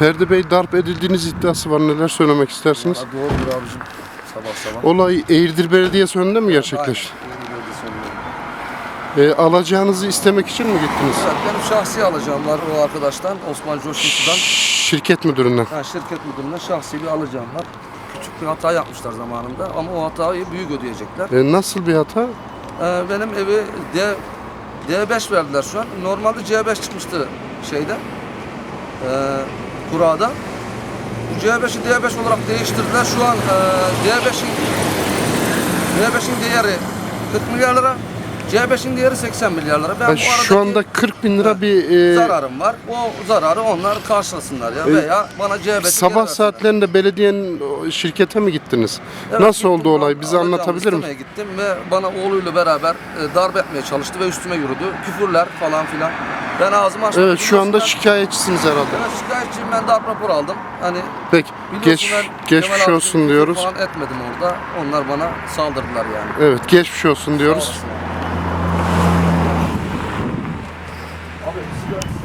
Ferdi Bey darp edildiğiniz iddiası var. Neler söylemek istersiniz? Ha, doğrudur abicim. Sabah sabah. Olay Eğirdir Belediyesi önünde mi gerçekleşti? E, alacağınızı istemek için mi gittiniz? Evet, benim şahsi alacağım var o arkadaştan. Osman Coşkuncu'dan. Şirket müdüründen. Ha, şirket müdüründen şahsi bir alacağım var. Küçük bir hata yapmışlar zamanında ama o hatayı büyük ödeyecekler. E, nasıl bir hata? Ee, benim evi D, D5 verdiler şu an. Normalde C5 çıkmıştı şeyde. Ee, kurada. Bu C5'i D5 olarak değiştirdiler. Şu an e, D5'in D5'in değeri 40 milyar lira. C5'in değeri 80 milyar lira. Ben bu şu anda 40 bin lira bir e, zararım var. O zararı onlar karşılasınlar ya veya bana C5'i sabah geri versinler. saatlerinde belediyenin şirkete mi gittiniz? Evet, Nasıl oldu olay? Bize anlatabilir misiniz? gittim ve bana oğluyla beraber e, darp etmeye çalıştı ve üstüme yürüdü. Küfürler falan filan. Ben ağzımı açtım. Evet şu anda şikayetçisiniz herhalde. Ben şikayetçiyim ben darp rapor aldım. Hani Peki geç, ben geçmiş Kemal olsun diyoruz. Falan etmedim orada. Onlar bana saldırdılar yani. Evet geçmiş olsun diyoruz. Abi sigara.